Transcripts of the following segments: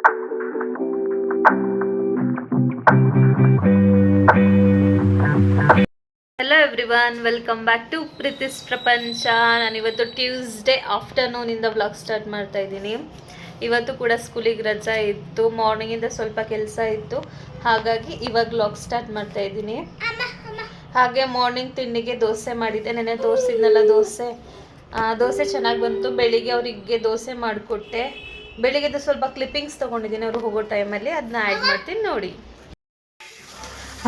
Hello everyone welcome back to Preethi's ಪ್ರಪಂಚ ನಾನಿವತ್ತು Tuesday ಆಫ್ಟರ್ನೂನಿಂದ blog start ಮಾಡ್ತಾ ಇದ್ದೀನಿ. ಇವತ್ತು ಕೂಡ ಸ್ಕೂಲಿಗೆ ರಜಾ ಇತ್ತು ಮಾರ್ನಿಂಗಿಂದ ಸ್ವಲ್ಪ ಕೆಲಸ ಇತ್ತು. ಹಾಗಾಗಿ ಇವಾಗ ಬ್ಲಾಗ್ ಸ್ಟಾರ್ಟ್ ಮಾಡ್ತಾ ಇದ್ದೀನಿ. ಹಾಗೆ ಮಾರ್ನಿಂಗ್ ತಿಂಡಿಗೆ ದೋಸೆ ಮಾಡಿದ್ದೆ ನೆನೆ ತೋರಿಸಿದ್ನಲ್ಲ ದೋಸೆ. ದೋಸೆ ಚೆನ್ನಾಗಿ ಬಂತು, ಬೆಳಿಗ್ಗೆ ಅವರಿಗೆ ದೋಸೆ ಮಾಡಿಕೊಟ್ಟೆ. ಬೆಳಿಗ್ಗೆದು ಸ್ವಲ್ಪ ಕ್ಲಿಪ್ಪಿಂಗ್ಸ್ ತೊಗೊಂಡಿದ್ದೀನಿ. ಅವರು ಹೋಗೋ ಟೈಮಲ್ಲಿ ಅದನ್ನ ಆ್ಯಡ್ ಮಾಡ್ತೀನಿ ನೋಡಿ.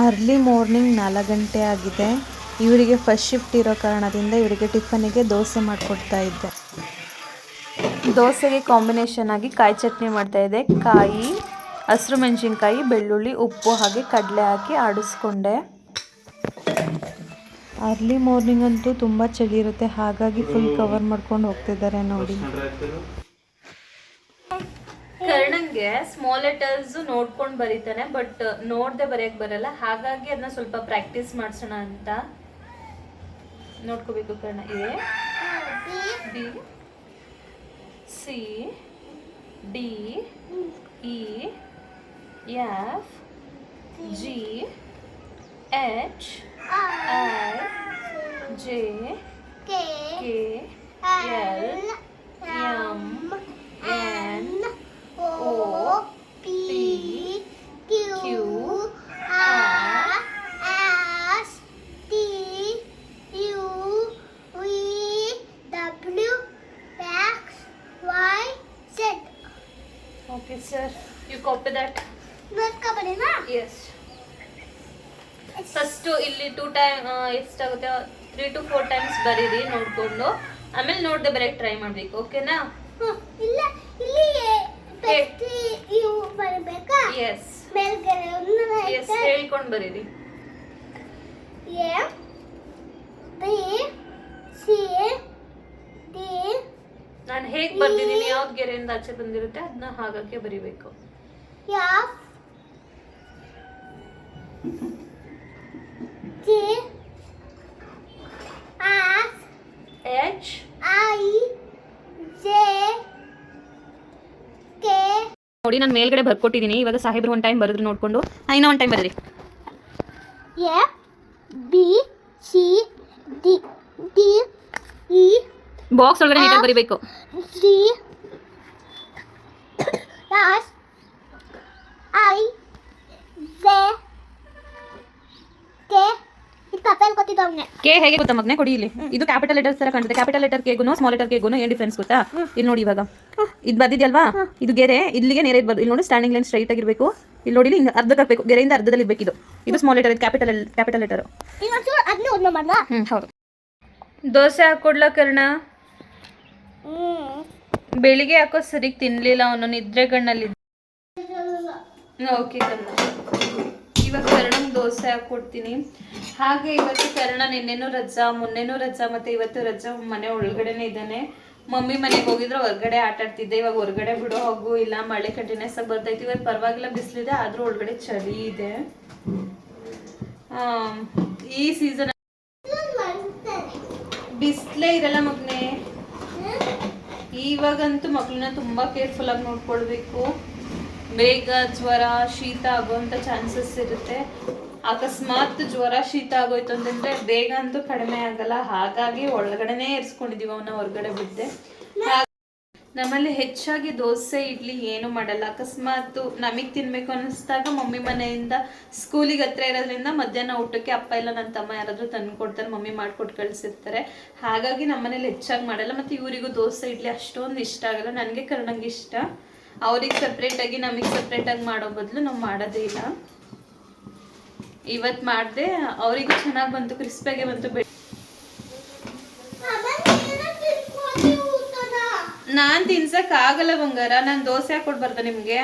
ಅರ್ಲಿ ಮಾರ್ನಿಂಗ್ ನಾಲ್ಕು ಗಂಟೆ ಆಗಿದೆ. ಇವರಿಗೆ ಫಸ್ಟ್ ಶಿಫ್ಟ್ ಇರೋ ಕಾರಣದಿಂದ ಇವರಿಗೆ ಟಿಫನಿಗೆ ದೋಸೆ ಮಾಡಿಕೊಡ್ತಾ ಇದ್ದೆ. ದೋಸೆಗೆ ಕಾಂಬಿನೇಷನ್ ಆಗಿ ಕಾಯಿ ಚಟ್ನಿ ಮಾಡ್ತಾ ಇದ್ದೆ. ಕಾಯಿ, ಹಸಿರು ಮೆಣಸಿನ್ಕಾಯಿ, ಬೆಳ್ಳುಳ್ಳಿ, ಉಪ್ಪು ಹಾಗೆ ಕಡಲೆ ಹಾಕಿ ಆಡಿಸ್ಕೊಂಡೆ. ಅರ್ಲಿ ಮಾರ್ನಿಂಗ್ ಅಂತೂ ತುಂಬ ಚಳಿ ಇರುತ್ತೆ. ಹಾಗಾಗಿ ಫುಲ್ ಕವರ್ ಮಾಡ್ಕೊಂಡು ಹೋಗ್ತಿದ್ದಾರೆ ನೋಡಿ. ಕರ್ಣಂಗೆ ಸ್ಮಾಲ್ ಲೆಟರ್ಸ್ ನೋಡ್ಕೊಂಡು ಬರೀತಾನೆ ಬಟ್ ನೋಡ್ದೆ ಬರೆಯಕ್ ಬರಲ್ಲ. ಹಾಗಾಗಿ ಅದನ್ನ ಸ್ವಲ್ಪ ಪ್ರಾಕ್ಟೀಸ್ ಮಾಡ್ಸೋಣ ಅಂತ. ನೋಡ್ಕೋಬೇಕು Karna. A, B, C, D, E, F, G, H I J, K, L M N O P Q R S T U V W X Y Z. Okay, sir. You copy that? ನಾ Yes. First ಇಲ್ಲಿ two time ಎಷ್ಟಾಗುತ್ತೆ three to four times ಬರೀರಿ ನೋಡ್ಕೊಂಡು ಆಮೇಲೆ ನೋಡದೆ ಬರೆಯಕ್ಕೆ try ಮಾಡ್ಬೇಕು ಓಕೆನಾ ಇಲ್ಲ ಇಲ್ಲಿ ಬೆಸ್ಟ್ ಇವು ಬರಬೇಕಾ ಎಸ್ ಮೇಲ್ಗಡೆ ಒಂದು ಎಸ್ ಹೇಳ್ಕೊಂಡು ಬರೀರಿ ಎ ಬಿ ಸಿ ಡಿ ನಾನು ಹೇಗೆ ಬರ್ದಿದ್ದೀನಿ ಯಾವ್ದು ಗೆರೆಯಿಂದ ಆಚೆ ಬಂದಿರುತ್ತೆ ಅದನ್ನ ಹಾಗಾಗೆ ಬರಿಬೇಕು F G S H I J K ನೋಡಿ ನಾನು ಮೇಲ್ಗಡೆ ಬರ್ಕೊಟ್ಟಿದ್ದೀನಿ ಇವಾಗ ಸಾಹೇಬ್ರು ಒನ್ ಟೈಮ್ ಬರೆದ್ರು ನೋಡ್ಕೊಂಡು. ಇನ್ನೂ ಒನ್ ಟೈಮ್ ಬರೀರಿ. A B C D D E box ಒಳಗಡೆ ನೀಟಾಗಿ ಬರಿಬೇಕು. C S I J K. K ಹೇಗೆ ಗೊತ್ತಾ ಮಗನೇ? ಕೊಡಿ ಇಲ್ಲಿ. ಇದು ಕ್ಯಾಪಿಟಲ್ ಲೆಟರ್ಸ್ ತರ ಕಾಣುತ್ತೆ ಕ್ಯಾಪಿಟಲ್ ಲೆಟರ್ ಕೆಗೂ ಸ್ಮಾಲ್ ಲೆಟರ್ ಕೆಗೂ ಏನ್ ಡಿಫ್ರೆನ್ಸ್ ಗೊತ್ತಾ? ಇಲ್ಲಿ ನೋಡಿ ಇವಾಗ. ಇದು ಬಂದಿದ್ಯಲ್ವಾ ಇದು ಗೆರೆ ಇಲ್ಲಿಗೆ ನೇರ ಇದ್ ಇಲ್ಲಿ ನೋಡಿ ಸ್ಟ್ಯಾಂಡಿಂಗ್ ಲೈನ್ ಸ್ಟ್ರೈಟ್ ಆಗಿರ್ಬೇಕು. ಇಲ್ಲಿ ನೋಡಿ ಹಿಂಗೆ ಅರ್ಧಕ್ಕೆ ಹಾಕ್ಬೇಕು. ಗೆರೆಯಿಂದ ಅರ್ಧದಲ್ಲಿ ಇರಬೇಕು ಇದು ಇದು ಸ್ಮಾಲ್ ಲೆಟರ್ ಇದು ಕ್ಯಾಪಿಟಲ್ ಕ್ಯಾಪಿಟಲ್ ಲೆಟರ್ ಹ್ಞೂ ಹೌದು. ದೋಸೆ ಹಾಕೊಡ್ಲ ಕರ್ಣ? ಬೆಳಿಗ್ಗೆ ಹಾಕೋ ಸರಿ ತಿನ್ಲಿಲ್ಲ ಅವನು ನಿದ್ರೆಗಣ್ಣಲ್ಲಿ ಓಕೆ ಕರ್ಣ. ಇವಾಗ ಕರ್ಣಂಗೆ ದೋಸೆ ಹಾಕ್ಕೊಡ್ತೀನಿ ಹಾಗೆ ಇವತ್ತು ಕರ್ಣ ನಿನ್ನೆನೂ ರಜಾ ಮೊನ್ನೆನೂ ರಜಾ ಮತ್ತೆ ಇವತ್ತು ರಜಾ ಮನೆ ಒಳಗಡೆನೆ ಇದ್ದಾನೆ. ಮಮ್ಮಿ ಮನೆಗೆ ಹೋಗಿದ್ರೆ ಹೊರಗಡೆ ಆಟ ಆಡ್ತಿದ್ದೆ. ಇವಾಗ ಹೊರಗಡೆ ಬಿಡೋ ಹೋಗು ಇಲ್ಲ, ಮಳೆ ಕಂಟಿನ್ಯೂಸ್ ಆಗಿ ಬರ್ತೈತಿ ಇವತ್ತು ಪರವಾಗಿಲ್ಲ, ಬಿಸಿಲಿದೆ, ಆದ್ರೂ ಒಳಗಡೆ ಚಳಿ ಇದೆ. ಈ ಸೀಸನ್ ಬಿಸಿಲೇ ಇರಲ್ಲ ಮಗ್ನೆ. ಇವಾಗಂತೂ ಮಕ್ಕಳನ್ನ ತುಂಬಾ ಕೇರ್ಫುಲ್ ಆಗಿ ನೋಡ್ಕೊಳ್ಬೇಕು. ಬೇಗ ಜ್ವರ, ಶೀತ ಆಗುವಂತ ಚಾನ್ಸಸ್ ಇರುತ್ತೆ. ಅಕಸ್ಮಾತ್ ಜ್ವರ ಶೀತ ಆಗೋಯ್ತು ಅಂತಂದ್ರೆ ಬೇಗ ಅಂತೂ ಕಡಿಮೆ ಆಗಲ್ಲ. ಹಾಗಾಗಿ ಒಳಗಡೆನೆ ಇರಿಸ್ಕೊಂಡಿದೀವಿ ಅವನ್ನ ಹೊರಗಡೆ ಬಿದ್ದೆ ನಮ್ಮಲ್ಲಿ ಹೆಚ್ಚಾಗಿ ದೋಸೆ, ಇಡ್ಲಿ ಏನು ಮಾಡಲ್ಲ. ಅಕಸ್ಮಾತ್ ನಮಗ್ ತಿನ್ಬೇಕು ಅನ್ನಿಸ್ದಾಗ ಮಮ್ಮಿ ಮನೆಯಿಂದ ಸ್ಕೂಲಿಗೆ ಹತ್ರ ಇರೋದ್ರಿಂದ ಮಧ್ಯಾಹ್ನ ಊಟಕ್ಕೆ ಅಪ್ಪ ಇಲ್ಲ ನನ್ನ ತಮ್ಮ ಯಾರಾದ್ರೂ ತಂದು ಕೊಡ್ತಾರೆ ಮಮ್ಮಿ ಮಾಡ್ಕೊಟ್ಟು ಕಳ್ಸಿರ್ತಾರೆ. ಹಾಗಾಗಿ ನಮ್ಮನೇಲಿ ಹೆಚ್ಚಾಗಿ ಮಾಡಲ್ಲ. ಮತ್ತೆ ಇವರಿಗೂ ದೋಸೆ, ಇಡ್ಲಿ ಅಷ್ಟೊಂದು ಇಷ್ಟ ಆಗಲ್ಲ. ನನಗೆ ಕರ್ಣಂಗೆ ಇಷ್ಟ. ಅವ್ರಿಗೆ ಸಪ್ರೇಟಾಗಿ ನಮಗೆ ಸಪ್ರೇಟಾಗಿ ಮಾಡೋ ಬದಲು ನಾವು ಮಾಡೋದೇ ಇಲ್ಲ. ಇವತ್ತು ಮಾಡಿದೆ, ಅವ್ರಿಗೆ ಚೆನ್ನಾಗಿ ಬಂತು, ಕ್ರಿಸ್ಪಿಯಾಗೆ ಬಂತು ನಾನ್ ನಾನು ತಿನ್ಸಕ್ ಆಗಲ್ಲ ಬಂಗಾರ, ನಾನು ದೋಸೆ ಹಾಕೊಡ್ಬಾರ್ದ ನಿಮಗೆ.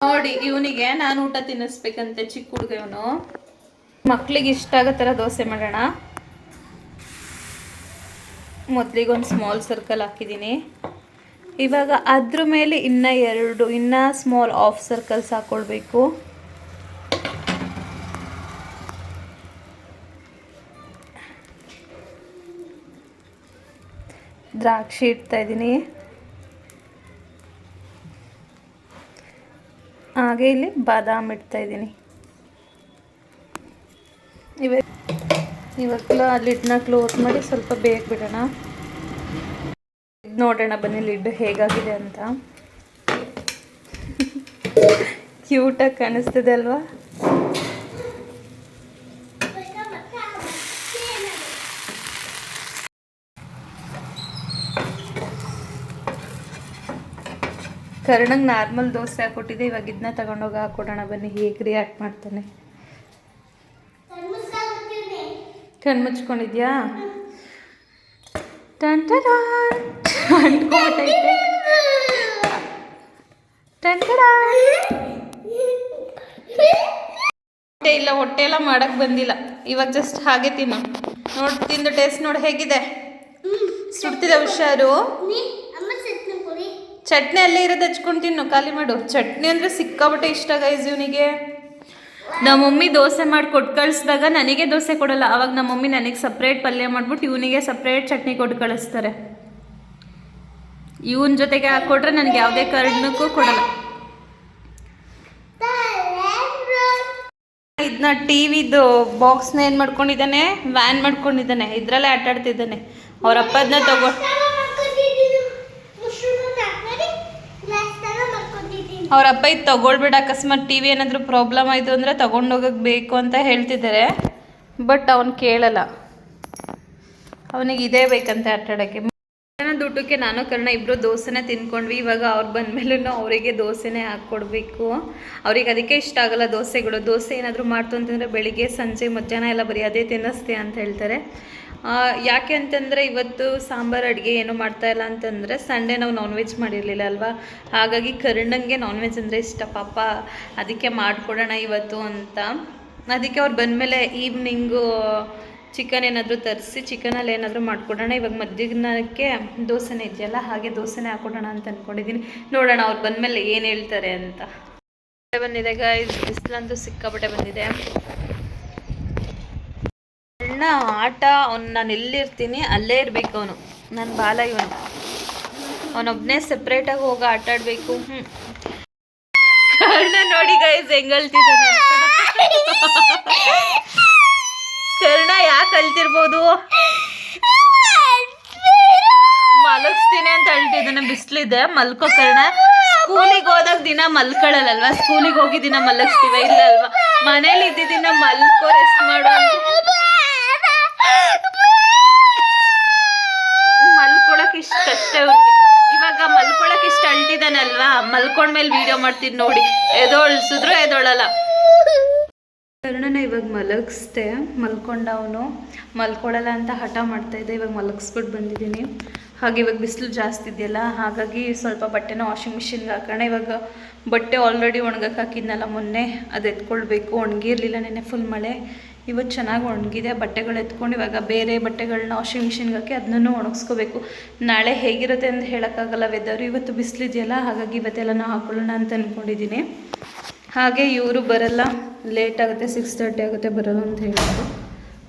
ನೋಡಿ, ಇವನಿಗೆ ನಾನು ಊಟ ತಿನ್ನಿಸ್ಬೇಕಂತೆ, ಚಿಕ್ಕ ಹುಡುಗ ಇವನು. ಮಕ್ಳಿಗೆ ಇಷ್ಟ ಆಗೋ ಥರ ದೋಸೆ ಮಾಡೋಣ. ಮೊದಲಿಗೆ ಒಂದು ಸ್ಮಾಲ್ ಸರ್ಕಲ್ ಹಾಕಿದ್ದೀನಿ ಇವಾಗ ಅದ್ರ ಮೇಲೆ ಇನ್ನ ಎರಡು, ಇನ್ನ ಸ್ಮಾಲ್ ಆಫ್ ಸರ್ಕಲ್ಸ್ ಹಾಕೊಳ್ಬೇಕು. ದ್ರಾಕ್ಷಿ ಇಡ್ತಾ ಇದ್ದೀನಿ. ಹಾಗೆ ಇಲ್ಲಿ ಬಾದಾಮ್ ಇಡ್ತಾ ಇದ್ದೀನಿ. ಇವಾಗ ಇವಾಗಲೂ ಆ ಲಿಡ್ನ ಕ್ಲೋಸ್ ಮಾಡಿ ಸ್ವಲ್ಪ ಬೇಗ ಬಿಡೋಣ ನೋಡೋಣ, ಬನ್ನಿ ಲಿಡ್ ಹೇಗಾಗಿದೆ ಅಂತ. ಕ್ಯೂಟಾಗಿ ಕಾಣಿಸ್ತಿದೆ ಅಲ್ವಾ? ಕರ್ಣಂಗೆ ನಾರ್ಮಲ್ ದೋಸೆ ಹಾಕ್ಕೊಟ್ಟಿದ್ದೆ, ಇವಾಗ ಇದನ್ನ ತಗೊಂಡೋಗಿ ಹಾಕ್ಕೊಡೋಣ, ಬನ್ನಿ ಹೇಗೆ ರಿಯಾಕ್ಟ್ ಮಾಡ್ತಾನೆ. ಕಣ್ಣು ಮುಚ್ಕೊಂಡಿದ್ಯಾ ಹೊಟ್ಟೆ ಇಲ್ಲ, ಹೊಟ್ಟೆ ಎಲ್ಲ ಮಾಡಕ್ ಬಂದಿಲ್ಲ. ಇವಾಗ ಜಸ್ಟ್ ಹಾಗೆ ತಿನ್ನು. ನೋಡ್, ತಿಂದು ಟೇಸ್ಟ್ ನೋಡಿ ಹೇಗಿದೆ? ಸುಡ್ತಿದೆ ಹುಷಾರು? ಚಟ್ನಿ ಅಲ್ಲೇ ಇರೋದು ಹಚ್ಕೊಂಡು ತಿನ್ನು, ಖಾಲಿ ಮಾಡು. ಚಟ್ನಿ ಅಂದರೆ ಸಿಕ್ಕಾಬಟ್ಟೆ ಇಷ್ಟ ಗೈಸ್ ಇವನಿಗೆ. ನಮ್ಮ ಮಮ್ಮಿ ದೋಸೆ ಮಾಡಿ ಕೊಟ್ಟು ಕಳಿಸಿದಾಗ ನನಗೆ ದೋಸೆ ಕೊಡಲ್ಲ. ಅವಾಗ ನಮ್ಮ ಮಮ್ಮಿ ನನಗೆ ಸಪ್ರೇಟ್ ಪಲ್ಯ ಮಾಡ್ಬಿಟ್ಟು ಇವನಿಗೆ ಸಪ್ರೇಟ್ ಚಟ್ನಿ ಕೊಟ್ಟು ಕಳಿಸ್ತಾರೆ. ಇವನ ಜೊತೆಗೆ ಹಾಕ್ಕೊಟ್ರೆ ನನಗೆ ಯಾವುದೇ ಕಾರಣಕ್ಕೂ ಕೊಡಲ್ಲ. ಇದನ್ನ ಟಿವಿದು ಬಾಕ್ಸ್ನ ಏನು ಮಾಡ್ಕೊಂಡಿದ್ದಾನೆ? ವ್ಯಾನ್ ಮಾಡ್ಕೊಂಡಿದ್ದಾನೆ. ಇದರಲ್ಲೇ ಆಟ ಆಡ್ತಿದ್ದಾನೆ. ಅವ್ರ ಅಪ್ಪದ್ನ ತಗೋ. ಅವ್ರ ಅಪ್ಪ ಇದು ತಗೊಳ್ಬೇಡ. ಅಕಸ್ಮಾತ್ ಟಿ ವಿ ಏನಾದರೂ ಪ್ರಾಬ್ಲಮ್ ಆಯಿತು ಅಂದರೆ ತಗೊಂಡೋಗಕ್ ಬೇಕು ಅಂತ ಹೇಳ್ತಿದ್ದಾರೆ. ಬಟ್ ಅವನ್ ಕೇಳಲ್ಲ. ಅವನಿಗೆ ಇದೇ ಬೇಕಂತೆ ಆಟ ಊಟಕ್ಕೆ ನಾನು ಕರ್ಣ ಇಬ್ಬರು ದೋಸೆನೇ ತಿನ್ಕೊಂಡ್ವಿ. ಇವಾಗ ಅವ್ರು ಬಂದಮೇಲೂ ಅವರಿಗೆ ದೋಸೆನೇ ಹಾಕ್ಕೊಡ್ಬೇಕು ಅವ್ರಿಗೆ ಅದಕ್ಕೆ ಇಷ್ಟ ಆಗಲ್ಲ ದೋಸೆಗಳು. ದೋಸೆ ಏನಾದರೂ ಮಾಡ್ತು ಅಂತಂದರೆ ಬೆಳಿಗ್ಗೆ, ಸಂಜೆ, ಮಧ್ಯಾಹ್ನ ಎಲ್ಲ ಬರೀ ಅದೇ ತಿನ್ನಿಸ್ತೆ ಅಂತ ಹೇಳ್ತಾರೆ. ಯಾಕೆ ಅಂತಂದರೆ ಇವತ್ತು ಸಾಂಬಾರು ಅಡುಗೆ ಏನು ಮಾಡ್ತಾ ಇಲ್ಲ ಅಂತಂದರೆ ಸಂಡೇ ನಾವು ನಾನ್ ವೆಜ್ ಮಾಡಿರಲಿಲ್ಲ ಅಲ್ವಾ? ಹಾಗಾಗಿ ಕರ್ಣಂಗೆ ನಾನ್ ವೆಜ್ ಅಂದರೆ ಇಷ್ಟ. ಪಾಪ ಅದಕ್ಕೆ ಮಾಡಿಕೊಡೋಣ ಇವತ್ತು ಅಂತ. ಅದಕ್ಕೆ ಅವ್ರು ಬಂದಮೇಲೆ ಈವ್ನಿಂಗು ಚಿಕನ್ ಏನಾದರೂ ತರಿಸಿ ಚಿಕನಲ್ಲಿ ಏನಾದರೂ ಮಾಡ್ಕೊಡೋಣ. ಇವಾಗ ಮಧ್ಯಾಹ್ನಕ್ಕೆ ದೋಸೆನೇ ಇದೆಯಲ್ಲ, ಹಾಗೆ ದೋಸೆನೇ ಹಾಕ್ಕೊಡೋಣ ಅಂತ ಅಂದ್ಕೊಂಡಿದ್ದೀನಿ ನೋಡೋಣ ಅವ್ರು ಬಂದಮೇಲೆ ಏನು ಹೇಳ್ತಾರೆ ಅಂತ. ಬಂದಿದೆ ಗಾಯ್ಸ್ ಬಿಸಿಲಂತೂ ಸಿಕ್ಕಾಪಟ್ಟೆ ಬಂದಿದೆ. ಅಣ್ಣ, ಆಟ. ಅವ್ನು, ನಾನು ಎಲ್ಲಿರ್ತೀನಿ? ಅಲ್ಲೇ ಇರಬೇಕು ಅವನು. ನನ್ನ ಬಾಲ ಇವನು. ಅವನೊಬ್ಬನೇ ಸೆಪ್ರೇಟಾಗಿ ಹೋಗಿ ಆಟ ಆಡಬೇಕು. ಹ್ಞೂ ನೋಡಿ ಗಾಯ್ಸ್ ಹೆಂಗಳ್ತಿದ್ದಾನೆ. ಕರ್ಣ ಯಾಕೆ ಅಳ್ತಿರ್ಬೋದು? ಮಲಗಿಸ್ತೀನಿ ಅಂತ ಅಳ್ತಿದ್ದಾನೆ ಬಿಸ್ಲಿದೆ. ಮಲ್ಕೋ ಕರ್ಣ. ಸ್ಕೂಲಿಗೆ ಹೋದಾಗ ದಿನ ಮಲ್ಕೊಳ್ಳಲ್ಲಲ್ವಾ ಸ್ಕೂಲಿಗೆ ಹೋಗಿ ದಿನ ಮಲಗಿಸ್ತೀವ? ಇಲ್ಲ ಅಲ್ವಾ? ಮನೇಲಿ ಇದ್ದಿದ್ದಿನ ದಿನ ಮಲ್ಕೋ, ರೆಸ್ಟ್ ಮಾಡು ಮಲ್ಕೊಳಕ್ ಇಷ್ಟ ಕಷ್ಟ ಇವಾಗ ಮಲ್ಕೊಳಕ್ ಇಷ್ಟ ಅಳ್ತಿದಾನಲ್ವಾ? ಮಲ್ಕೊಂಡ್ಮೇಲೆ ವಿಡಿಯೋ ಮಾಡ್ತೀನಿ ನೋಡಿ. ಎದೋಳ್ಸಿದ್ರು ಎದೊಳಲ್ಲ. ಕರ್ಣನ ಇವಾಗ ಮಲಗಿಸ್ದೆ ಮಲ್ಕೊಂಡ ಅವನು ಮಲ್ಕೊಳ್ಳಲ್ಲ ಅಂತ ಹಠ ಮಾಡ್ತಾ ಇದ್ದೆ, ಇವಾಗ ಮಲಗಿಸ್ಬಿಟ್ಟು ಬಂದಿದ್ದೀನಿ. ಹಾಗೆ ಇವಾಗ ಬಿಸಿಲು ಜಾಸ್ತಿ ಇದೆಯಲ್ಲ, ಹಾಗಾಗಿ ಸ್ವಲ್ಪ ಬಟ್ಟೆನ ವಾಷಿಂಗ್ ಮಿಷಿನ್ಗೆ ಹಾಕೋಣ. ಇವಾಗ ಬಟ್ಟೆ ಆಲ್ರೆಡಿ ಒಣಗಕ್ಕೆ ಹಾಕಿದ್ನಲ್ಲ ಮೊನ್ನೆ, ಅದು ಎತ್ಕೊಳ್ಬೇಕು. ಒಣಗಿರಲಿಲ್ಲ ನೆನೆ ಫುಲ್ ಮಳೆ. ಇವತ್ತು ಚೆನ್ನಾಗಿ ಒಣಗಿದೆ. ಬಟ್ಟೆಗಳು ಎತ್ಕೊಂಡು ಇವಾಗ ಬೇರೆ ಬಟ್ಟೆಗಳನ್ನ ವಾಷಿಂಗ್ ಮಿಷಿನ್ಗೆ ಹಾಕಿ ಅದನ್ನೂ ಒಣಗಿಸ್ಕೋಬೇಕು. ನಾಳೆ ಹೇಗಿರುತ್ತೆ ಅಂತ ಹೇಳೋಕ್ಕಾಗಲ್ಲ ವೆದರು ಇವತ್ತು ಬಿಸಿಲಿದೆಯಲ್ಲ ಹಾಗಾಗಿ ಇವತ್ತೆಲ್ಲ ಹಾಕೊಳ್ಳೋಣ ಅಂತ ಅಂದ್ಕೊಂಡಿದ್ದೀನಿ ಹಾಗೆ ಇವರು ಬರಲ್ಲ. ಲೇಟ್ ಆಗುತ್ತೆ ಸಿಕ್ಸ್ ತರ್ಟಿ ಆಗುತ್ತೆ, ಬರೋದು ಅಂತ ಹೇಳಿದ್ರು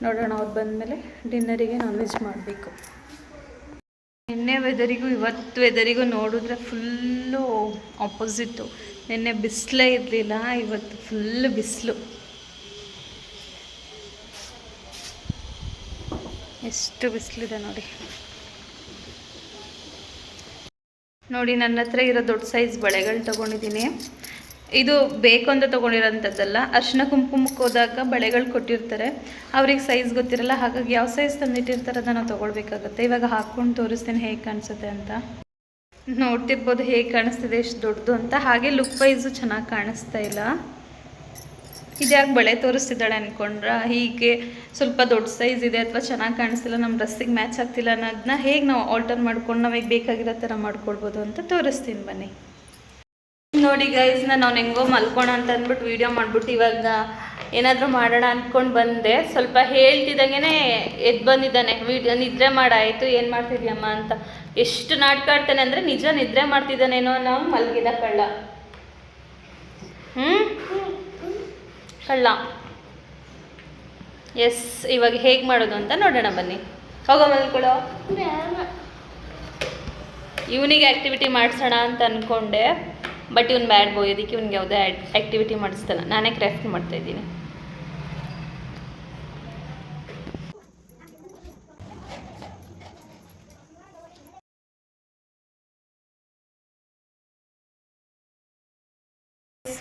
ನೋಡೋಣ ಅವ್ರು ಬಂದಮೇಲೆ ಡಿನ್ನರಿಗೆ ನಾನ್ ವೆಜ್ ಮಾಡಬೇಕು. ನಿನ್ನೆ ವೆದರಿಗೂ ಇವತ್ತು ವೆದರಿಗೂ ನೋಡಿದ್ರೆ ಫುಲ್ಲು ಆಪೋಸಿಟ್ಟು ನಿನ್ನೆ ಬಿಸಿಲೇ ಇರಲಿಲ್ಲ, ಇವತ್ತು ಫುಲ್ ಬಿಸಿಲು. ಎಷ್ಟು ಬಿಸಿಲಿದೆ ನೋಡಿ. ನೋಡಿ, ನನ್ನ ಹತ್ರ ಇರೋ ದೊಡ್ಡ ಸೈಜ್ ಬಳೆಗಳು ತೊಗೊಂಡಿದ್ದೀನಿ. ಇದು ಬೇಕು ಅಂತ ತೊಗೊಂಡಿರೋಂಥದ್ದಲ್ಲ. ಅರ್ಶಿನ ಕುಂಕುಮಕ್ಕೆ ಹೋದಾಗ ಬಳೆಗಳು ಕೊಟ್ಟಿರ್ತಾರೆ. ಅವ್ರಿಗೆ ಸೈಜ್ ಗೊತ್ತಿರಲ್ಲ, ಹಾಗಾಗಿ ಯಾವ ಸೈಜ್ ತಂದಿಟ್ಟಿರ್ತಾರೆ ಅದನ್ನು ತೊಗೊಳ್ಬೇಕಾಗತ್ತೆ. ಇವಾಗ ಹಾಕ್ಕೊಂಡು ತೋರಿಸ್ತೀನಿ ಹೇಗೆ ಕಾಣಿಸುತ್ತೆ ಅಂತ. ನೋಡ್ತಿರ್ಬೋದು ಹೇಗೆ ಕಾಣಿಸ್ತಿದೆ, ಎಷ್ಟು ದೊಡ್ಡದು ಅಂತ. ಹಾಗೆ ಲುಕ್ ವೈಸು ಚೆನ್ನಾಗಿ ಕಾಣಿಸ್ತಾ ಇಲ್ಲ. ಇದ್ಯಾಕೆ ಬಳೆ ತೋರಿಸ್ತಿದ್ದಾಳೆ ಅಂದ್ಕೊಂಡ್ರೆ ಹೀಗೆ ಸ್ವಲ್ಪ ದೊಡ್ಡ ಸೈಜ್ ಇದೆ ಅಥವಾ ಚೆನ್ನಾಗಿ ಕಾಣಿಸ್ತಿಲ್ಲ ನಮ್ಮ ಡ್ರೆಸ್ಸಿಗೆ ಮ್ಯಾಚ್ ಆಗ್ತಿಲ್ಲ ಅನ್ನೋದನ್ನ ಹೇಗೆ ನಾವು ಆಲ್ಟರ್ ಮಾಡ್ಕೊಂಡು ನಾವೀಗ ಬೇಕಾಗಿರೋ ಥರ ಮಾಡ್ಕೊಳ್ಬೋದು ಅಂತ ತೋರಿಸ್ತೀನಿ ಬನ್ನಿ. ನೋಡಿ ಗೈಸ್ ನಾನು ಹೆಂಗೋ ಮಲ್ಕೋಣ ಅಂತ ಅಂದ್ಬಿಟ್ಟು ವೀಡಿಯೋ ಮಾಡ್ಬಿಟ್ಟು ಇವಾಗ ಏನಾದರೂ ಮಾಡೋಣ ಅಂದ್ಕೊಂಡು ಬಂದೆ. ಸ್ವಲ್ಪ ಹೇಳ್ತಿದ್ದಂಗೆ ಎದ್ದು ಬಂದಿದ್ದಾನೆ. ವೀಡಿಯೋ ನಿದ್ರೆ ಮಾಡಾಯಿತು ಏನು ಮಾಡ್ತಿದ್ಯಮ್ಮ ಅಂತ. ಎಷ್ಟು ನಾಟಕ ಆಡ್ತಾನೆ ಅಂದರೆ ನಿಜ ನಿದ್ರೆ ಮಾಡ್ತಿದ್ದಾನೇನೋ ನಾವು ಮಲಗಿದ ಕಳ್ಳ. ಹ್ಞೂ ಕಳ್ಳ. ಎಸ್ ಇವಾಗ ಹೇಗೆ ಮಾಡೋದು ಅಂತ ನೋಡೋಣ ಬನ್ನಿ. ಹೋಗೋ ಮಲ್ಕೊಳ್ಳೋ ಇವನಿಗೆ ಆ್ಯಕ್ಟಿವಿಟಿ ಮಾಡಿಸೋಣ ಅಂತ ಅಂದ್ಕೊಂಡೆ ಬಟ್ ಇವ್ನು ಬ್ಯಾಡ್ ಬಾಯ್ ಅದಕ್ಕೆ ಇವ್ನಿಗೆ ಯಾವುದೇ ಆ್ಯಕ್ಟಿವಿಟಿ ಮಾಡಿಸ್ತಲ್ಲ ನಾನೇ ಕ್ರಾಫ್ಟ್ ಮಾಡ್ತಾಯಿದ್ದೀನಿ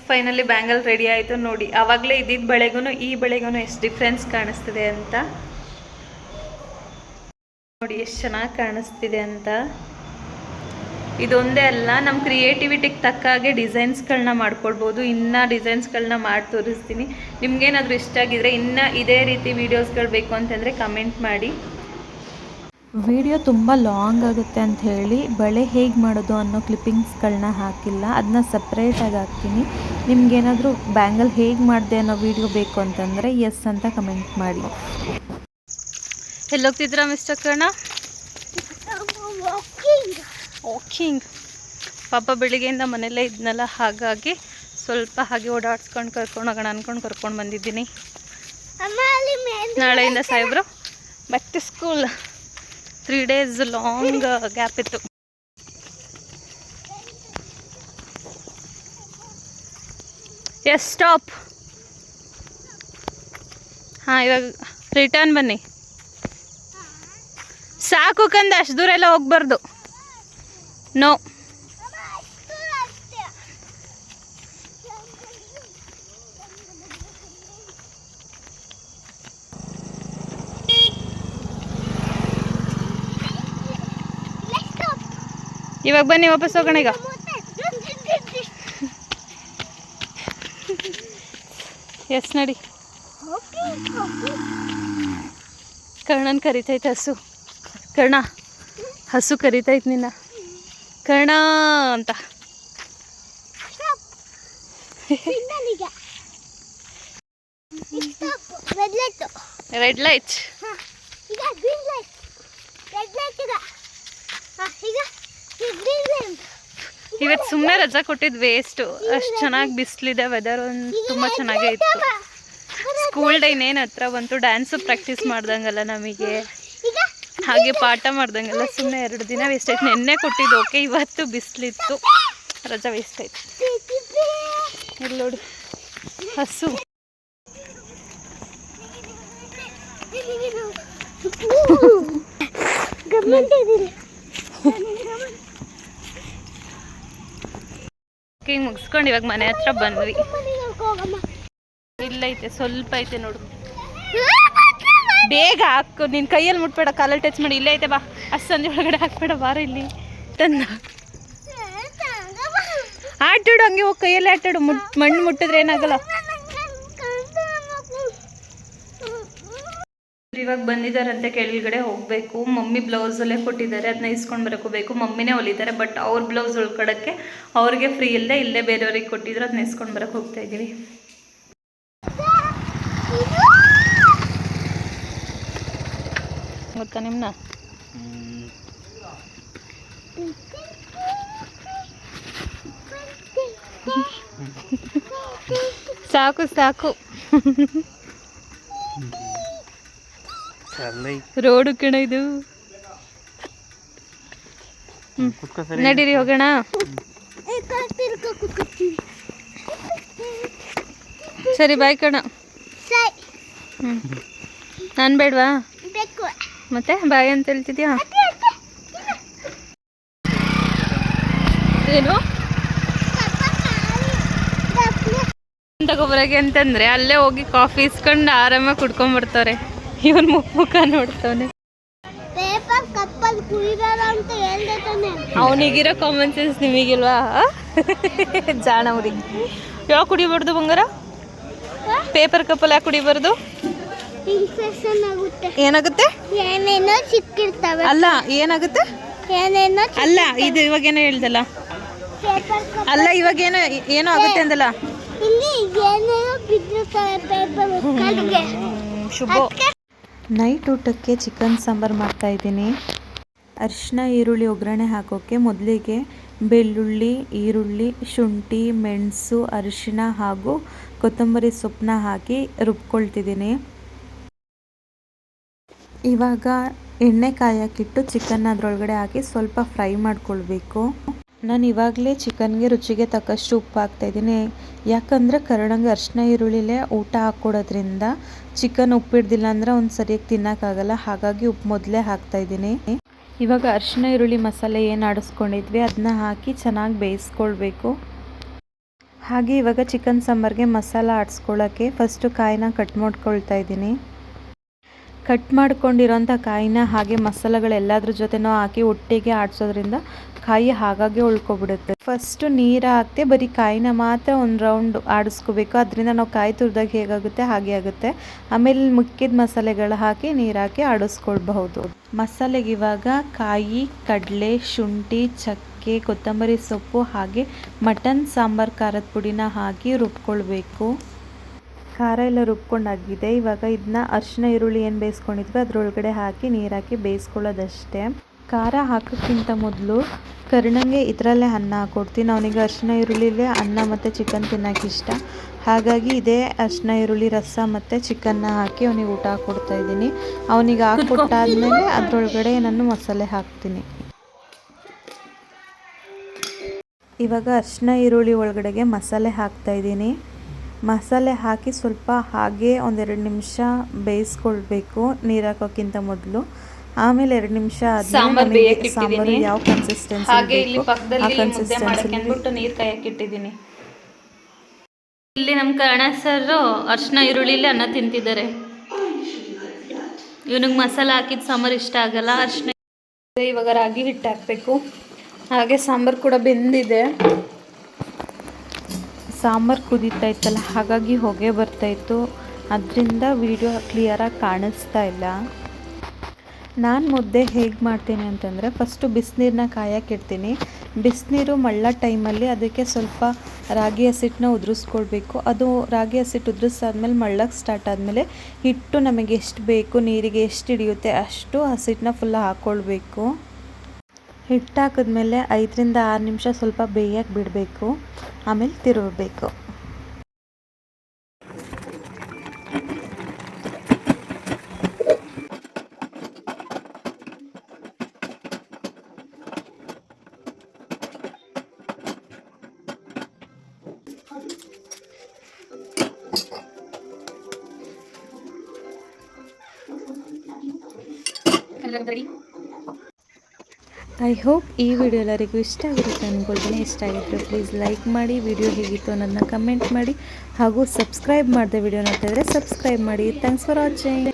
ಫೈನಲಿ ಬ್ಯಾಂಗಲ್ ರೆಡಿ ಆಯಿತು ನೋಡಿ. ಆವಾಗಲೇ ಇದ್ದಿದ್ದ ಬೆಳೆಗೂ ಈ ಬೆಳೆಗೂ ಎಷ್ಟು ಡಿಫ್ರೆನ್ಸ್ ಕಾಣಿಸ್ತಿದೆ ಅಂತ. ನೋಡಿ, ಎಷ್ಟು ಚೆನ್ನಾಗಿ ಕಾಣಿಸ್ತಿದೆ ಅಂತ. ಇದೊಂದೇ ಅಲ್ಲ ನಮ್ಮ ಕ್ರಿಯೇಟಿವಿಟಿಗೆ ತಕ್ಕ ಹಾಗೆ ಡಿಸೈನ್ಸ್ಗಳನ್ನ ಮಾಡ್ಕೊಳ್ಬೋದು. ಇನ್ನೂ ಡಿಸೈನ್ಸ್ಗಳನ್ನ ಮಾಡಿ ತೋರಿಸ್ತೀನಿ. ನಿಮ್ಗೇನಾದರೂ ಇಷ್ಟ ಆಗಿದ್ರೆ ಇನ್ನೂ ಇದೇ ರೀತಿ ವೀಡಿಯೋಸ್ಗಳು ಬೇಕು ಅಂತಂದರೆ ಕಮೆಂಟ್ ಮಾಡಿ. ವಿಡಿಯೋ ತುಂಬ ಲಾಂಗ್ ಆಗುತ್ತೆ ಅಂತ ಹೇಳಿ ಬಳೆ ಹೇಗೆ ಮಾಡೋದು ಅನ್ನೋ ಕ್ಲಿಪ್ಪಿಂಗ್ಸ್ಗಳನ್ನ ಹಾಕಿಲ್ಲ. ಅದನ್ನ ಸಪ್ರೇಟಾಗಿ ಹಾಕ್ತೀನಿ. ನಿಮ್ಗೇನಾದರೂ ಬ್ಯಾಂಗಲ್ ಹೇಗೆ ಮಾಡಿದೆ ಅನ್ನೋ ವಿಡಿಯೋ ಬೇಕು ಅಂತಂದರೆ ಎಸ್ ಅಂತ ಕಮೆಂಟ್ ಮಾಡಿ. ಎಲ್ಲೋಗ್ತಿದ್ರಾ ಮಿಸ್ಟರ್ ಕರ್ಣ? ವಾಕಿಂಗ್. ಪಾಪ ಬೆಳಿಗ್ಗೆಯಿಂದ ಮನೆಯಲ್ಲೇ ಇದ್ನಲ್ಲ, ಹಾಗಾಗಿ ಸ್ವಲ್ಪ ಹಾಗೆ ಓಡಾಡ್ಸ್ಕೊಂಡು ಕರ್ಕೊಂಡು ಹೋಗೋಣ ಅಂದ್ಕೊಂಡು ಕರ್ಕೊಂಡು ಬಂದಿದ್ದೀನಿ. ನಾಳೆಯಿಂದ ಸಾಹೇಬ್ರು back to school three days long gap ಇತ್ತು. ಎಸ್ ಸ್ಟಾಪ್ ಹಾಂ, ಇವಾಗ ರಿಟರ್ನ್ ಬನ್ನಿ. ಸಾಕು ಕಂದ ಅಷ್ಟು ದೂರ ಎಲ್ಲ ಹೋಗ್ಬಾರ್ದು. ನೋ ಇವಾಗ ಬನ್ನಿ ವಾಪಸ್ ಹೋಗೋಣ ಈಗ. ಎಸ್ ನಡಿ. ಕರ್ಣನ್ ಕರಿತೈತೆ ಹಸು. ಕರ್ಣ, ಹಸು ಕರಿತೈತೆ ನಿನ್ನ. ಕರ್ಣ ಅಂತ. ರೆಡ್ ಲೈಟ್ ಇವತ್ತು ಸುಮ್ಮನೆ ರಜಾ ಕೊಟ್ಟಿದ್ದು ವೇಸ್ಟು ಅಷ್ಟು ಚೆನ್ನಾಗಿ ಬಿಸಿಲಿದೆ ವೆದರ್ ಒಂದು ತುಂಬ ಚೆನ್ನಾಗೇ ಇತ್ತು. ಸ್ಕೂಲ್ ಡೇ ಇನ್ನೇನು ಹತ್ರ ಬಂತು ಡ್ಯಾನ್ಸು ಪ್ರಾಕ್ಟೀಸ್ ಮಾಡ್ದಂಗಲ್ಲ ನಮಗೆ. ಹಾಗೆ ಪಾಠ ಮಾಡ್ದಂಗೆಲ್ಲ ಸುಮ್ಮನೆ ಎರಡು ದಿನ ವೇಸ್ಟ್ ಆಯ್ತು. ನೆನ್ನೆ ಕೊಟ್ಟಿದ್ದು ಓಕೆ ಇವತ್ತು ಬಿಸಿಲಿತ್ತು. ರಜಾ ವೇಸ್ಟ್ ಆಯ್ತು. ಇಲ್ಲಿ ನೋಡಿ, ಹಸು. ಮುಗಿಸ್ಕೊಂಡು ಇವಾಗ ಮನೆ ಹತ್ರ ಬಂದ್ವಿ. ಇಲ್ಲೈತೆ, ಸ್ವಲ್ಪ ಐತೆ ನೋಡು. ಬೇಗ ಹಾಕು. ನಿನ್ನ ಕೈಯಲ್ಲಿ ಮುಟ್ಬೇಡ, ಕಾಲಲ್ಲಿ ಟಚ್ ಮಾಡಿ. ಇಲ್ಲೇ ಐತೆ ಬಾ. ಅಷ್ಟು ಸಂಜೆ ಒಳಗಡೆ ಹಾಕ್ಬೇಡ, ಬಾರ ಇಲ್ಲಿ. ತಂದ ಆಟಾಡು, ಹಂಗೆ ಹೋಗಿ ಕೈಯಲ್ಲಿ ಆಟಾಡು. ಮುಟ್, ಮಣ್ಣು ಮುಟ್ಟಿದ್ರೆ ಏನಾಗಲ್ಲ. ಇವಾಗ ಅಂತ ಕೆಳಗಡೆ ಹೋಗಬೇಕು. ಮಮ್ಮಿ ಬ್ಲೌಸಲ್ಲೇ ಕೊಟ್ಟಿದ್ದಾರೆ. ಅದನ್ನ ಇಸ್ಕೊಂಡು ಬರಕೋಬೇಕು ಮಮ್ಮಿನೇ ಹೊಲಿದ್ದಾರೆ ಬಟ್ ಅವ್ರ ಬ್ಲೌಸ್ ಉಳ್ಕೊಡೋಕ್ಕೆ ಅವ್ರಿಗೆ ಫ್ರೀ ಇಲ್ಲದೆ ಇಲ್ಲೇ ಬೇರೆಯವ್ರಿಗೆ ಕೊಟ್ಟಿದ್ರು, ಅದನ್ನ ಇಸ್ಕೊಂಡು ಬರಕ್ಕೆ ಹೋಗ್ತಾ ಇದ್ದೀವಿ. ಗೊತ್ತಾ ನಿಮ್ಮನ್ನ ಸಾಕು ಸಾಕು. ರೋಡು ಕಣ ಇದು. ನಡೀರಿ ಹೋಗೋಣ. ಸರಿ ಬಾಯ್ ಕಣ. ಹ್ಞೂ ನಾನು ಬೇಡವಾ? ಬೇಕು. ಮತ್ತೆ ಬಾಯ್ ಅಂತ ಹೇಳ್ತಿದ್ಯಾ? ಏನು? ತಗೊಬರಗೆ ಅಂತಂದ್ರೆ ಅಲ್ಲೇ ಹೋಗಿ ಕಾಫಿ ಇಸ್ಕೊಂಡು ಆರಾಮಾಗಿ ಕುಡ್ಕೊಂಬರ್ತಾರೆ ಇವನ್ ಮುಖ ಮುಖ ನೋಡ್ತಾವನೆ ಅವನಿಗಿರೋ ಕಾಮನ್ ಸೆನ್ಸ್ ನಿಮಗಿಲ್ವಾ? ಜಾಣ ಅವ್ರಿಗೆ ಯಾವ ಕುಡಿಬಾರ್ದು ಬಂಗಾರ? ಪೇಪರ್ ಕಪ್ಪಲ್ ಯಾಕೆ ಕುಡಿಬಾರ್ದು? ಇನ್ಫೆಕ್ಷನ್ ಆಗುತ್ತೆ ಏನಾಗುತ್ತೆ? ಏನೇನೋ ಸಿಕ್ಕಿರ್ತವೆ. ಅಲ್ಲ ಏನಾಗುತ್ತೆ? ಏನೇನೋ ಅಲ್ಲ ಇದು ಇವಾಗ ಏನೋ ಹೇಳ್ದಲ್ಲ ಅಲ್ಲ ಇವಾಗ ಏನೋ ಏನೋ ಆಗುತ್ತೆ ಅಂದಲ್ಲ. ಇಲ್ಲಿ ಏನೇನೋ ಬಿದ್ದಿರ್ತವೆ ಪೇಪರ್ ಕಲ್ಗೆ ಶುಭ. ನೈಟ್ ಊಟಕ್ಕೆ ಚಿಕನ್ ಸಾಂಬಾರು ಮಾಡ್ತಾಯಿದ್ದೀನಿ ಅರಿಶಿನ ಈರುಳ್ಳಿ ಒಗ್ಗರಣೆ ಹಾಕೋಕ್ಕೆ ಮೊದಲಿಗೆ ಬೆಳ್ಳುಳ್ಳಿ ಈರುಳ್ಳಿ ಶುಂಠಿ ಮೆಣಸು ಅರಿಶಿನ ಹಾಗೂ ಕೊತ್ತಂಬರಿ ಸೊಪ್ಪನ್ನ ಹಾಕಿ ರುಬ್ಕೊಳ್ತಿದ್ದೀನಿ. ಇವಾಗ ಎಣ್ಣೆ ಕಾಯಕ್ಕಿಟ್ಟು ಚಿಕನ್ ಅದರೊಳಗಡೆ ಹಾಕಿ ಸ್ವಲ್ಪ ಫ್ರೈ ಮಾಡ್ಕೊಳ್ಬೇಕು. ನಾನು ಇವಾಗಲೇ ಚಿಕನ್ಗೆ ರುಚಿಗೆ ತಕ್ಕಷ್ಟು ಉಪ್ಪು ಹಾಕ್ತಾಯಿದ್ದೀನಿ ಯಾಕಂದರೆ ಕರ್ಣಂಗೆ ಅರಿಶಿನ ಈರುಳ್ಳಿಲೇ ಊಟ ಹಾಕ್ಕೊಡೋದ್ರಿಂದ ಚಿಕನ್ ಉಪ್ಪಿಡ್ದಿಲ್ಲ ಅಂದರೆ ಒಂದು ಸರಿಯಾಗಿ ತಿನ್ನೋಕ್ಕಾಗಲ್ಲ ಹಾಗಾಗಿ ಉಪ್ಪು ಮೊದಲೇ ಹಾಕ್ತಾಯಿದ್ದೀನಿ ಇವಾಗ ಅರಿಶಿನ ಈರುಳ್ಳಿ ಮಸಾಲೆ ಏನು ಆಡಿಸ್ಕೊಂಡಿದ್ವಿ ಅದನ್ನ ಹಾಕಿ ಚೆನ್ನಾಗಿ ಬೇಯಿಸ್ಕೊಳ್ಬೇಕು. ಹಾಗೆ ಇವಾಗ ಚಿಕನ್ ಸಾಂಬಾರ್ಗೆ ಮಸಾಲ ಆಡಿಸ್ಕೊಳ್ಳೋಕ್ಕೆ ಫಸ್ಟು ಕಾಯಿನ ಕಟ್ ಮಾಡ್ಕೊಳ್ತಾ ಇದ್ದೀನಿ. ಕಟ್ ಮಾಡ್ಕೊಂಡಿರೋಂಥ ಕಾಯಿನ ಹಾಗೆ ಮಸಾಲೆಗಳೆಲ್ಲದ್ರ ಜೊತೆನೂ ಹಾಕಿ ಒಟ್ಟಿಗೆ ಆಡಿಸೋದ್ರಿಂದ ಕಾಯಿ ಹಾಗಾಗಿ ಉಳ್ಕೊಬಿಡುತ್ತೆ. ಫಸ್ಟು ನೀರು ಹಾಕ್ತೆ ಬರೀ ಕಾಯಿನ ಮಾತ್ರ ಒಂದು ರೌಂಡ್ ಆಡಿಸ್ಕೋಬೇಕು. ಅದರಿಂದ ನಾವು ಕಾಯಿ ತುರಿದಾಗ ಹೇಗಾಗುತ್ತೆ? ಹಾಗೆ ಆಗುತ್ತೆ. ಆಮೇಲೆ ಮುಕ್ಕಿದ ಮಸಾಲೆಗಳು ಹಾಕಿ ನೀರು ಹಾಕಿ ಆಡಿಸ್ಕೊಳ್ಬಹುದು. ಮಸಾಲೆಗೆ ಇವಾಗ ಕಾಯಿ, ಕಡಲೆ, ಶುಂಠಿ, ಚಕ್ಕೆ, ಕೊತ್ತಂಬರಿ ಸೊಪ್ಪು ಹಾಗೆ ಮಟನ್, ಸಾಂಬಾರ್, ಖಾರದ ಪುಡಿನ ಹಾಕಿ ರುಬ್ಕೊಳ್ಬೇಕು. ಖಾರ ಎಲ್ಲ ರುಬ್ಕೊಂಡಾಗಿದೆ. ಇವಾಗ ಇದನ್ನ ಅರಿಶಿನ, ಈರುಳ್ಳಿ ಏನು ಬೇಯಿಸ್ಕೊಂಡಿದ್ವಿ? ಅದರೊಳಗಡೆ ಹಾಕಿ ನೀರು ಹಾಕಿ ಬೇಯಿಸ್ಕೊಳ್ಳೋದಷ್ಟೇ. ಖಾರ ಹಾಕೋಕ್ಕಿಂತ ಮೊದಲು ಕರ್ಣಂಗೆ ಇದರಲ್ಲೇ ಅನ್ನ ಹಾಕ್ಕೊಡ್ತೀನಿ ಅವನಿಗೆ ಅರಿಶಿನ, ಈರುಳ್ಳಿಲೇ ಅನ್ನ ಮತ್ತು ಚಿಕನ್ ತಿನ್ನೋಕೆ ಇಷ್ಟ. ಹಾಗಾಗಿ ಇದೇ ಅರಿಶಿನ, ಈರುಳ್ಳಿ, ರಸ ಮತ್ತು ಚಿಕನ್ನ ಹಾಕಿ ಅವನಿಗೆ ಊಟ ಹಾಕ್ಕೊಡ್ತಾ ಇದ್ದೀನಿ. ಅವನಿಗೆ ಹಾಕ್ಕೊಟ್ಟಾದ್ಮೇಲೆ ಅದರೊಳಗಡೆ ನಾನು ಮಸಾಲೆ ಹಾಕ್ತೀನಿ. ಇವಾಗ ಅರಿಶಿನ, ಈರುಳ್ಳಿ ಒಳಗಡೆಗೆ ಮಸಾಲೆ ಹಾಕ್ತಾ ಇದ್ದೀನಿ. ಮಸಾಲೆ ಹಾಕಿ ಸ್ವಲ್ಪ ಹಾಗೆ ಒಂದೆರಡು ನಿಮಿಷ ಬೇಯಿಸ್ಕೊಳ್ಬೇಕು. ನೀರು ಹಾಕೋಕ್ಕಿಂತ ಮೊದಲು. ಆಮೇಲೆ ಎರಡು ನಿಮಿಷ ಸಾಂಬಾರ್. ಯಾವ ಕನ್ಸಿಸ್ಟೆನ್ಸಿ ಹಾಗೆ ಇಲ್ಲಿ ಪಕ್ಕದಲ್ಲಿ ಮುದ್ದೆ ಮಾಡಕ್ಕೆ ಕನ್ಸಿಸ್ಟೆನ್ಸಿ ಅಂದ್ಬಿಟ್ಟು ನೀರು ಕಾಯಕ್ಕೆ ಇಟ್ಟಿದ್ದೀನಿ. ಇಲ್ಲಿ ನಮ್ಮ ಕರ್ಣ ಸರ್ ಅರ್ಶಿನ ಈರುಳ್ಳಿಲಿ ಅನ್ನ ತಿಂತಿದ್ದಾರೆ. ಇವನಿಗೆ ಮಸಾಲೆ ಹಾಕಿದ ಸಾಂಬಾರು ಇಷ್ಟ ಆಗಲ್ಲ ಅರ್ಶಿನ ಇವಾಗ ರಾಗಿ ಹಿಟ್ಟು ಹಾಕಬೇಕು. ಹಾಗೆ ಸಾಂಬಾರು ಕೂಡ ಬೆಂದಿದೆ. ಸಾಂಬಾರು ಕುದೀತಾ ಇತ್ತಲ್ಲ ಹಾಗಾಗಿ ಹೊಗೆ ಬರ್ತಾಯಿತ್ತು ಅದರಿಂದ ವಿಡಿಯೋ ಕ್ಲಿಯರಾಗಿ ಕಾಣಿಸ್ತಾ ಇಲ್ಲ. ನಾನು ಮುದ್ದೆ ಹೇಗೆ ಮಾಡ್ತೀನಿ ಅಂತಂದರೆ ಫಸ್ಟು ಬಿಸಿನೀರನ್ನ ಕಾಯಕ್ಕೆ ಇಡ್ತೀನಿ. ಬಿಸಿನೀರು ಮಳ್ಳ ಟೈಮಲ್ಲಿ ಅದಕ್ಕೆ ಸ್ವಲ್ಪ ರಾಗಿ ಹಸಿಟ್ಟನ್ನ ಉದುರಿಸ್ಕೊಳ್ಬೇಕು ಅದು ರಾಗಿ ಹಸಿಟ್ಟು ಉದುರಿಸಾದ್ಮೇಲೆ ಮಳ್ಳಕ್ಕೆ ಸ್ಟಾರ್ಟ್ ಆದಮೇಲೆ ಹಿಟ್ಟು ನಮಗೆ ಎಷ್ಟು ಬೇಕು, ನೀರಿಗೆ ಎಷ್ಟು ಹಿಡಿಯುತ್ತೆ ಅಷ್ಟು ಹಸಿಟ್ಟನ್ನ ಫುಲ್ ಹಾಕ್ಕೊಳ್ಬೇಕು ಹಿಟ್ಟು ಹಾಕಿದ್ಮೇಲೆ ಐದರಿಂದ ಆರು ನಿಮಿಷ ಸ್ವಲ್ಪ ಬೇಯಕ್ಕೆ ಬಿಡಬೇಕು. ಆಮೇಲೆ ತಿರುಗಬೇಕು. ಐ ಹೋಪ್ ಈ ವಿಡಿಯೋ ಎಲ್ಲರಿಗೂ ಇಷ್ಟ ಆಗಿರುತ್ತೆ. ಅಂದ್ಕೊಳ್ತೀನಿ ಇಷ್ಟ ಆಗಿದ್ರೆ ಪ್ಲೀಸ್ ಲೈಕ್ ಮಾಡಿ ವಿಡಿಯೋ ಹೇಗಿತ್ತು ಅನ್ನೋದನ್ನ ಕಮೆಂಟ್ ಮಾಡಿ. ಹಾಗೂ ಸಬ್ಸ್ಕ್ರೈಬ್ ಮಾಡಿದೆ ವಿಡಿಯೋ ನೋಡ್ತಾ ಸಬ್ಸ್ಕ್ರೈಬ್ ಮಾಡಿ. Thanks for watching